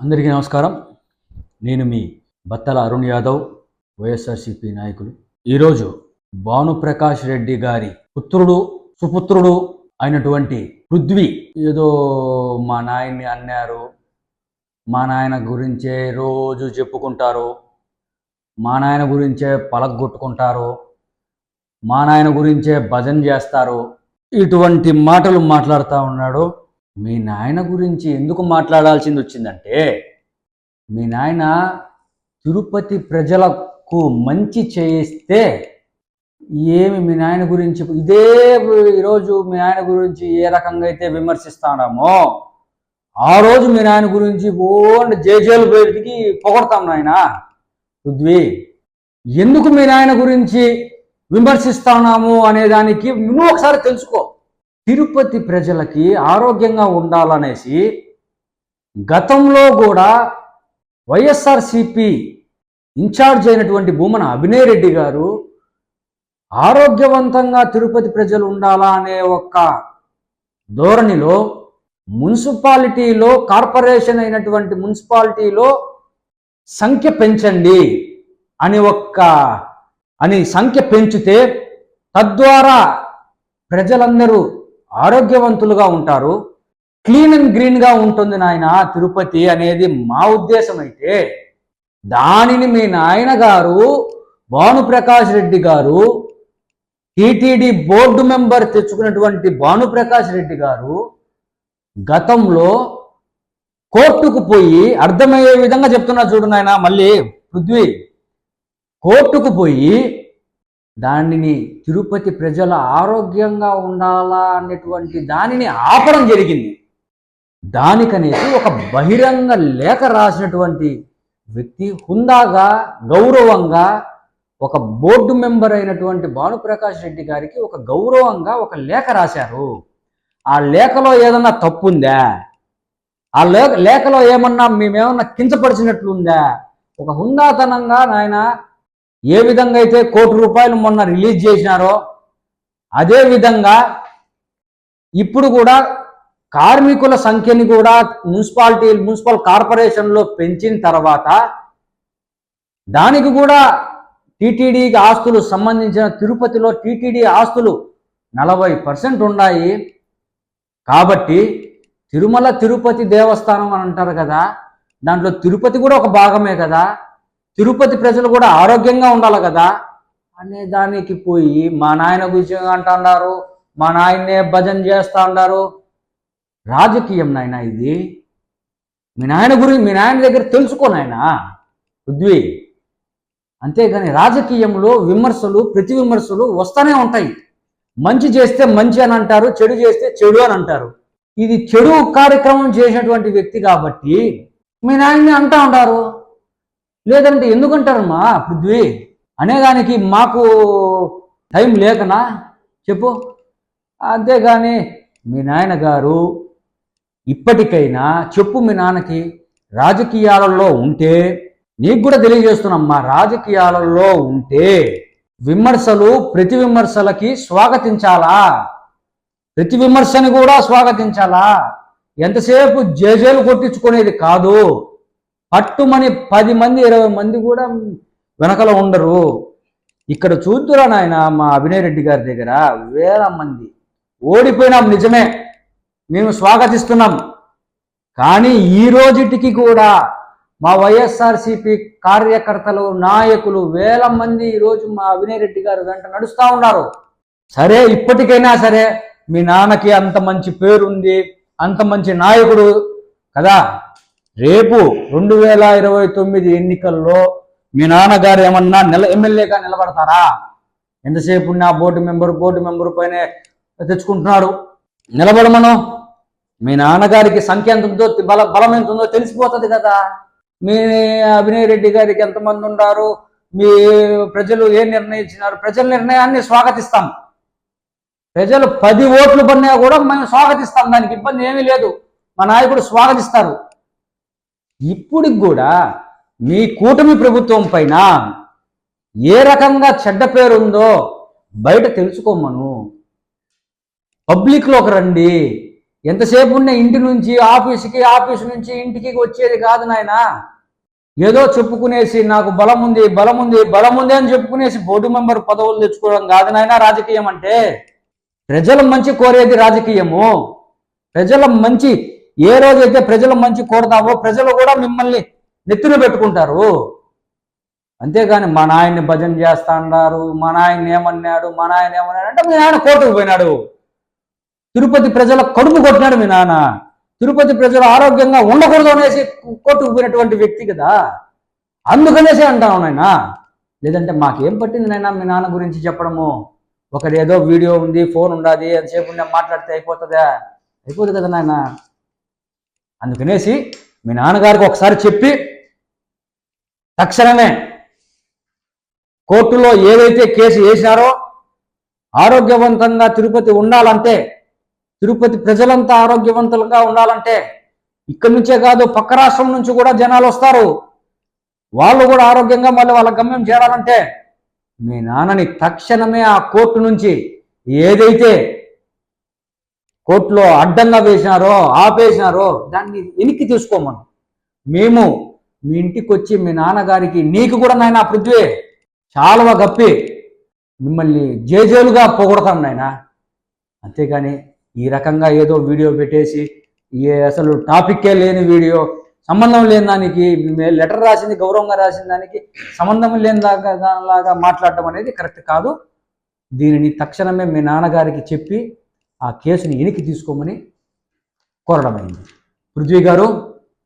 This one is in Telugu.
అందరికీ నమస్కారం. నేను మీ బత్తల అరుణ్ యాదవ్ వైఎస్ఆర్సిపి నాయకులు. ఈరోజు భానుప్రకాష్ రెడ్డి గారి పుత్రుడు సుపుత్రుడు అయినటువంటి పృథ్వీ ఏదో మా నాయన్ని అన్నారు. మా నాయన గురించే రోజు చెప్పుకుంటారు. మా నాయన గురించే పలగొట్టుకుంటారు. మా నాయన గురించే భజన చేస్తారు. ఇటువంటి మాటలు మాట్లాడుతూ ఉన్నాడు మీ నాయన గురించి ఎందుకు మాట్లాడాల్సింది వచ్చిందంటే మీ నాయన తిరుపతి ప్రజలకు మంచి చేయిస్తే ఏమి మీ నాయన గురించి ఇదే ఈరోజు మీ నాయన గురించి ఏ రకంగా అయితే విమర్శిస్తాడామో ఆ రోజు మీ నాయన గురించి ఓండి జేజేలు బయటికి పొగడతాం నాయన. పృథ్వీ ఎందుకు మీ నాయన గురించి విమర్శిస్తున్నాము అనే దానికి నువ్వు ఒకసారి తెలుసుకో. తిరుపతి ప్రజలకి ఆరోగ్యంగా ఉండాలనేసి గతంలో కూడా వైఎస్ఆర్సిపి ఇన్ఛార్జ్ అయినటువంటి భూమన అభినయ్ రెడ్డి గారు ఆరోగ్యవంతంగా తిరుపతి ప్రజలు ఉండాలా అనే ఒక ధోరణిలో మున్సిపాలిటీలో కార్పొరేషన్ అయినటువంటి మున్సిపాలిటీలో సంఖ్య పెంచండి అని ఒక్క అని సంఖ్య పెంచితే తద్వారా ప్రజలందరూ ఆరోగ్యవంతులుగా ఉంటారు. క్లీన్ అండ్ గ్రీన్గా ఉంటుంది నాయన తిరుపతి అనేది మా ఉద్దేశం అయితే. దానిని మీ నాయన గారు భానుప్రకాష్ రెడ్డి గారు టీటీడీ బోర్డు మెంబర్ తెచ్చుకున్నటువంటి భానుప్రకాష్ రెడ్డి గారు గతంలో కోర్టుకు పోయి అర్థమయ్యే విధంగా చెప్తున్నా చూడు నాయన మళ్ళీ పృథ్వీ. కోర్టుకు పోయి దానిని తిరుపతి ప్రజల ఆరోగ్యంగా ఉండాలా అనేటువంటి దానిని ఆపడం జరిగింది. దానికనేసి ఒక బహిరంగ లేఖ రాసినటువంటి వ్యక్తి హుందాగా గౌరవంగా ఒక బోర్డు మెంబర్ అయినటువంటి భానుప్రకాష్ రెడ్డి గారికి ఒక గౌరవంగా ఒక లేఖ రాశారు. ఆ లేఖలో ఏదన్నా తప్పు ఉందా ఆ లేఖ లేఖలో ఏమన్నా మేమేమన్నా కించపరిచినట్లుందా? ఒక హుందాతనంగా నాయన ఏ విధంగా అయితే కోటి రూపాయలు మొన్న రిలీజ్ చేసినారో అదే విధంగా ఇప్పుడు కూడా కార్మికుల సంఖ్యని కూడా మున్సిపాలిటీ మున్సిపల్ కార్పొరేషన్లో పెంచిన తర్వాత దానికి కూడా టీటీడీకి ఆస్తులు సంబంధించిన తిరుపతిలో టీటీడీ ఆస్తులు నలభై పర్సెంట్ ఉన్నాయి. కాబట్టి తిరుమల తిరుపతి దేవస్థానం అని అంటారు కదా దాంట్లో తిరుపతి కూడా ఒక భాగమే కదా. తిరుపతి ప్రజలు కూడా ఆరోగ్యంగా ఉండాలి కదా? అనే దానికి పోయి మా నాయన గురించి అంటున్నారు మా నాయన్నే భజన చేస్తా ఉన్నారు రాజకీయం నాయన ఇది? మీ నాయన గురించి మీ నాయన దగ్గర తెలుసుకో నాయన పృథ్వీ. అంతేగాని రాజకీయంలో విమర్శలు ప్రతి విమర్శలు వస్తూనే ఉంటాయి. మంచి చేస్తే మంచి అని అంటారు చెడు చేస్తే చెడు అని అంటారు. ఇది చెడు కార్యక్రమం చేసినటువంటి వ్యక్తి కాబట్టి మీ నాయన్ని అంటా ఉంటారు లేదంటే ఎందుకంటారమ్మా పృథ్వీ? అనేదానికి మాకు టైం లేకనా? చెప్పు. అంతేగాని మీ నాయనగారు ఇప్పటికైనా చెప్పు మీ నాన్నకి రాజకీయాలలో ఉంటే నీకు కూడా తెలియజేస్తున్నామ్మా రాజకీయాలలో ఉంటే విమర్శలు ప్రతి విమర్శలకి స్వాగతించాలా? ప్రతి విమర్శని కూడా స్వాగతించాలా? ఎంతసేపు జేజేలు కొట్టించుకునేది కాదు. పట్టుమని పది మంది ఇరవై మంది కూడా వెనకల ఉండరు. ఇక్కడ చూద్దురా నాయన మా అభినయ్ రెడ్డి గారి దగ్గర వేల మంది. ఓడిపోయినాం నిజమే. మేము స్వాగతిస్తున్నాం. కానీ ఈ రోజుటికి కూడా మా వైఎస్ఆర్సిపి కార్యకర్తలు నాయకులు వేల మంది ఈరోజు మా అభినయ్ రెడ్డి గారు వెంట నడుస్తూ ఉన్నారు. సరే ఇప్పటికైనా సరే మీ నాన్నకి అంత మంచి పేరు ఉంది అంత మంచి నాయకుడు కదా. రేపు రెండు వేల ఇరవై తొమ్మిది ఎన్నికల్లో మీ నాన్నగారు ఏమన్నా నిల ఎమ్మెల్యేగా నిలబడతారా? ఎంతసేపు నా బోర్డు మెంబర్ బోర్డు మెంబర్ పైన తెచ్చుకుంటున్నాడు. నిలబడమను. మీ నాన్నగారికి సంఖ్య ఎంత ఉందో బల బలం ఎంత ఉందో తెలిసిపోతుంది కదా. మీ అభినయ్ రెడ్డి గారికి ఎంతమంది ఉన్నారు మీ ప్రజలు ఏం నిర్ణయించినారు? ప్రజల నిర్ణయాన్ని స్వాగతిస్తాం. ప్రజలు పది ఓట్లు పడినా కూడా మేము స్వాగతిస్తాం. దానికి ఇబ్బంది ఏమీ లేదు. మా నాయకుడు స్వాగతిస్తారు. ఇప్పటికి కూడా మీ కూటమి ప్రభుత్వం పైన ఏ రకంగా చెడ్డ పేరు ఉందో బయట తెలుసుకోమను. పబ్లిక్లోకి రండి. ఎంతసేపు ఉన్న ఇంటి నుంచి ఆఫీస్కి ఆఫీస్ నుంచి ఇంటికి వచ్చేది కాదు నాయన. ఏదో చెప్పుకునేసి నాకు బలం ఉంది బలం ఉంది బలం ఉంది అని చెప్పుకునేసి బోర్డు మెంబర్ పదవులు తెచ్చుకోవడం కాదు నాయన రాజకీయం అంటే. ప్రజల మంచి కోరేది రాజకీయము. ప్రజల మంచి ఏ రోజైతే ప్రజలు మంచి కోరుతామో ప్రజలు కూడా మిమ్మల్ని నెత్తిన పెట్టుకుంటారు. అంతేగాని మా నాయన్ని భజన చేస్తా అన్నారు మా నాయన ఏమన్నాడు మా నాయన ఏమన్నాడు అంటే మీ నాయన కోర్టుకు పోయినాడు. తిరుపతి ప్రజల కడుపు కొట్టినాడు మీ నాన్న తిరుపతి ప్రజలు ఆరోగ్యంగా ఉండకూడదు అనేసి కోర్టుకు పోయినటువంటి వ్యక్తి కదా. అందుకనేసి అంటాను నాయన. లేదంటే మాకేం పట్టింది నాయన మీ నాన్న గురించి చెప్పడము? ఒకటి ఏదో వీడియో ఉంది ఫోన్ ఉండాది ఎంతసేపు నేను మాట్లాడితే అయిపోతుందా? అయిపోతుంది కదా నాయన. అందుకనేసి మీ నాన్నగారికి ఒకసారి చెప్పి తక్షణమే కోర్టులో ఏదైతే కేసు వేసినారో ఆరోగ్యవంతంగా తిరుపతి ఉండాలంటే తిరుపతి ప్రజలంతా ఆరోగ్యవంతులుగా ఉండాలంటే ఇక్కడి నుంచే కాదు పక్క రాష్ట్రం నుంచి కూడా జనాలు వస్తారు. వాళ్ళు కూడా ఆరోగ్యంగా మళ్ళీ వాళ్ళ గమ్యం చేరాలంటే మీ నాన్నని తక్షణమే ఆ కోర్టు నుంచి ఏదైతే కోర్టులో అడ్డంగా వేసినారో ఆపేసినారో దాన్ని వెనక్కి తీసుకోమను. మేము మీ ఇంటికి వచ్చి మీ నాన్నగారికి నీకు కూడా నాయన పృథ్వీ చాలవ గప్పి మిమ్మల్ని జేజేలుగా పొగడతాం నాయన. అంతేగాని ఈ రకంగా ఏదో వీడియో పెట్టేసి ఏ అసలు టాపిక్కే లేని వీడియో సంబంధం లేని దానికి లెటర్ రాసింది గౌరవంగా రాసిన దానికి సంబంధం లేని దాకా దానిలాగా మాట్లాడటం అనేది కరెక్ట్ కాదు. దీనిని తక్షణమే మీ నాన్నగారికి చెప్పి ఆ కేసుని వెనక్కి తీసుకోమని కోరడమైంది. పృథ్వీ గారు